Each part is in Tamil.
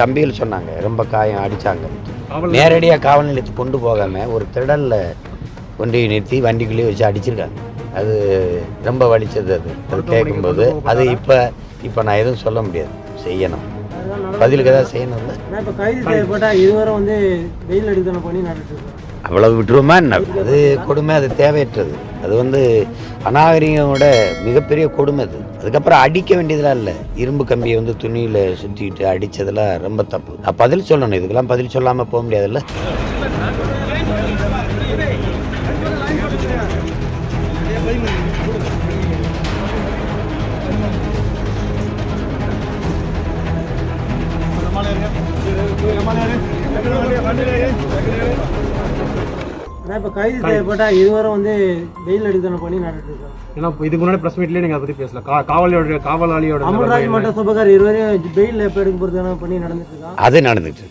தம்பிகள் சொன்னாங்க ரொம்ப காயம் அடிச்சாங்க. காவல் நேரடியாக காவல் நிலையத்துக்கு கொண்டு போகாமல் ஒரு திடலில் கொண்டு நிறுத்தி வண்டிக்குள்ளேயே வச்சு அடிச்சிருக்காங்க. அது ரொம்ப வலிச்சது அது. அது கேட்கும்போது அது இப்போ இப்போ நான் எதுவும் சொல்ல முடியாது. செய்யணும். பதிலுக்கு ஏதாவது செய்யணும்ல? ஆனால் இப்போ கைது செய்யப்பட்டா இதுவரை வந்து வெயில் அடித்தனை பண்ணி நடந்துட்டு இருக்காங்க அவ்வளவு விட்டுருவோமா என்ன? அது கொடுமை அது தேவையற்றது. அது வந்து அநாகரிகமோட மிகப்பெரிய கொடுமை அது. அதுக்கப்புறம் அடிக்க வேண்டியதெல்லாம் இல்லை. இரும்பு கம்பியை வந்து துணியில் சுற்றிக்கிட்டு அடித்ததெல்லாம் ரொம்ப தப்பு. நான் பதில் சொல்லணும். இதுக்கெல்லாம் பதில் சொல்லாமல் போக முடியாதுல்ல? ஆனால் இப்போ கைது செய்யப்பட்டா இதுவரை வந்து வெயில் அடித்தனை பண்ணி நடந்துட்டு இருக்காங்க ஏன்னா இப்போ இதுக்கு முன்னாடி பிரஸ் மீட்லேயே நீங்கள் அதை பற்றி பேசல. கா காவலியோட காவலாளியோட அமல்ராஜ் மற்றும் சுபகர் இருவரையும் வெயில் எப்போ எடுக்க பண்ணி அது நடந்துட்டு.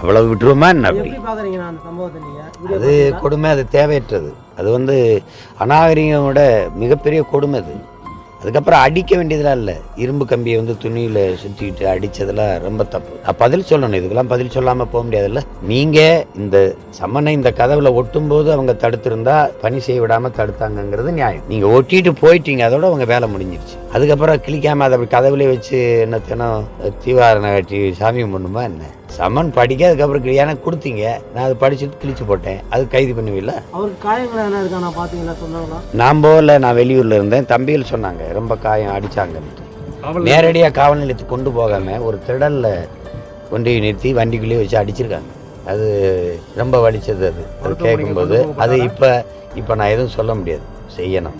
அவ்வளவு விட்டுருவோமா என்ன அப்படி? எப்படி பார்க்குறீங்க நான் அந்த சம்பவத்தை நீங்கள் அது கொடுமை அது தேவையற்றது. அது வந்து அநாகரிகமோட மிகப்பெரிய கொடுமை அது. அதுக்கப்புறம் அடிக்க வேண்டியதெல்லாம் இல்லை. இரும்பு கம்பியை வந்து துணியில் சுற்றிக்கிட்டு அடித்ததெல்லாம் ரொம்ப தப்பு. நான் பதில் சொல்லணும். இதுக்கெல்லாம் பதில் சொல்லாமல் போக முடியாதுல்ல. நீங்கள் இந்த சம்மனை இந்த கதவுல ஒட்டும்போது அவங்க தடுத்திருந்தா பணி செய்ய விடாமல் தடுத்தாங்கங்கிறது நியாயம். நீங்கள் ஒட்டிட்டு போயிட்டீங்க. அதோட அவங்க வேலை முடிஞ்சிருச்சு. அதுக்கப்புறம் கிளிக்காம அதை அப்படி கதவுலேயே வச்சு என்ன தினம் தீவாரணை கட்டி சாமி கும்பிடணுமா என்ன? சம்மன் படிக்க அதுக்கப்புறம் கிளி- கொடுத்தீங்க. நான் அதை படிச்சுட்டு கிழிச்சு போட்டேன். அது கைது பண்ணுவீல்ல? அவருக்கு காயங்கள் என்ன இருக்கா? நான் பார்த்தீங்களா சொன்னாங்களா நான் போகல நான் வெளியூர்ல இருந்தேன். தம்பிகள் சொன்னாங்க ரொம்ப காயம் அடிச்சாங்க. காவல் நேரடியாக காவல் நிலையத்துக்கு கொண்டு போகாம ஒரு திடல்ல கொண்டு நிறுத்தி வண்டிக்குள்ளேயே வச்சு அடிச்சிருக்காங்க. அது ரொம்ப வலிச்சது அது. அது கேட்கும்போது அது இப்போ இப்போ நான் எதுவும் சொல்ல முடியாது. செய்யணும்.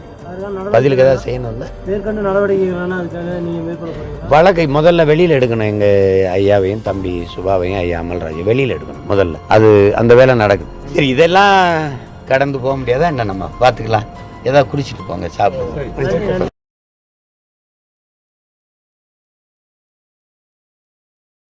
பதிலுக்கு ஏதாவது செய்யணும்ல மேற்கொண்டு நடவடிக்கைகள் வேணா அதுக்காக நீங்கள் மேற்கொள்ள போகிறீங்களா வழக்கை முதல்ல வெளியில் எடுக்கணும். எங்கள் ஐயாவையும் தம்பி சுபாவையும் ஐயா அமல்ராஜ் வெளியில் எடுக்கணும் முதல்ல. அது அந்த வேலை நடக்குது. சரி இதெல்லாம் கடந்து போக முடியாதா என்ன நம்ம? பார்த்துக்கலாம். ஏதாவது குடிச்சிட்டு போங்க சாப்பிடுவோம்